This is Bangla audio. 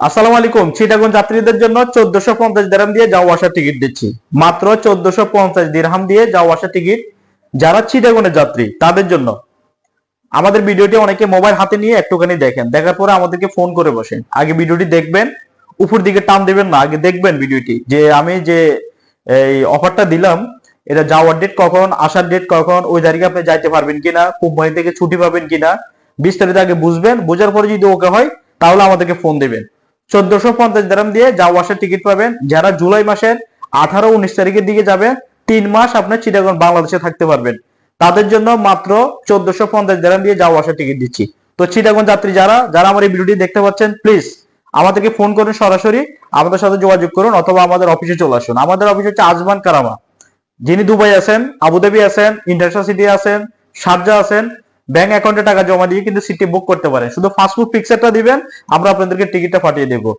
আসসালামু আলাইকুম, চিটাগং যাত্রীদের জন্য চোদ্দশো পঞ্চাশ দিরহাম দিয়ে যাওয়া আসার টিকিট দিচ্ছি। মাত্র চোদ্দশো পঞ্চাশ দিরহাম দিয়ে যাওয়া আসার টিকিট যারা চিটাগনের যাত্রী, তাদের জন্য। আমাদের ভিডিওটি অনেকে মোবাইল হাতে নিয়ে একটুখানি দেখেন, দেখার পরে আমাদেরকে ফোন করে বসেন। আগে ভিডিওটি দেখবেন, উপর দিকে টান দেবেন না, আগে দেখবেন ভিডিওটি। যে আমি যে, এই অফারটা দিলাম, এটা যাওয়ার ডেট কখন, আসার ডেট কখন, ওই তারিখে আপনি যাইতে পারবেন কিনা, কোম্পানি থেকে ছুটি পাবেন কিনা, বিস্তারিত আগে বুঝবেন, বোঝার পরে যদি ওকে হয়, তাহলে আমাদেরকে ফোন দেবেন। চোদ্দশো পঞ্চাশ দিয়ে যাওয়া আসার টিকিট পাবেন। যারা জুলাই মাসের আঠারো, উনিশ তারিখের দিকে যাবে, তিন মাস আপনার চিটাগং, বাংলাদেশে থাকতে পারবেন। তাদের জন্য মাত্র চোদ্দশো পঞ্চাশ গ্রাম দিয়ে যাওয়া আসার টিকিট দিচ্ছি। তো চিটাগং যাত্রী যারা যারা আমার এই ভিডিওটি দেখতে পাচ্ছেন প্লিজ আমাদেরকে ফোন করুন সরাসরি, আমাদের সাথে যোগাযোগ করুন অথবা আমাদের অফিসে চলে আসুন। আমাদের অফিস হচ্ছে আজমান কারামা। যিনি দুবাই আছেন, আবুধাবি আছেন ইন্টারন্যাশনাল সিটি আছেন, শারজা আছেন ব্যাংক অ্যাকাউন্টে টাকা জমা দিয়ে কিন্তু সিটটি বুক করতে পারেন শুধু ফাস্টফুড পিকচারটা দিবেন, আমরা আপনাদেরকে টিকিটটা পাঠিয়ে দেবো।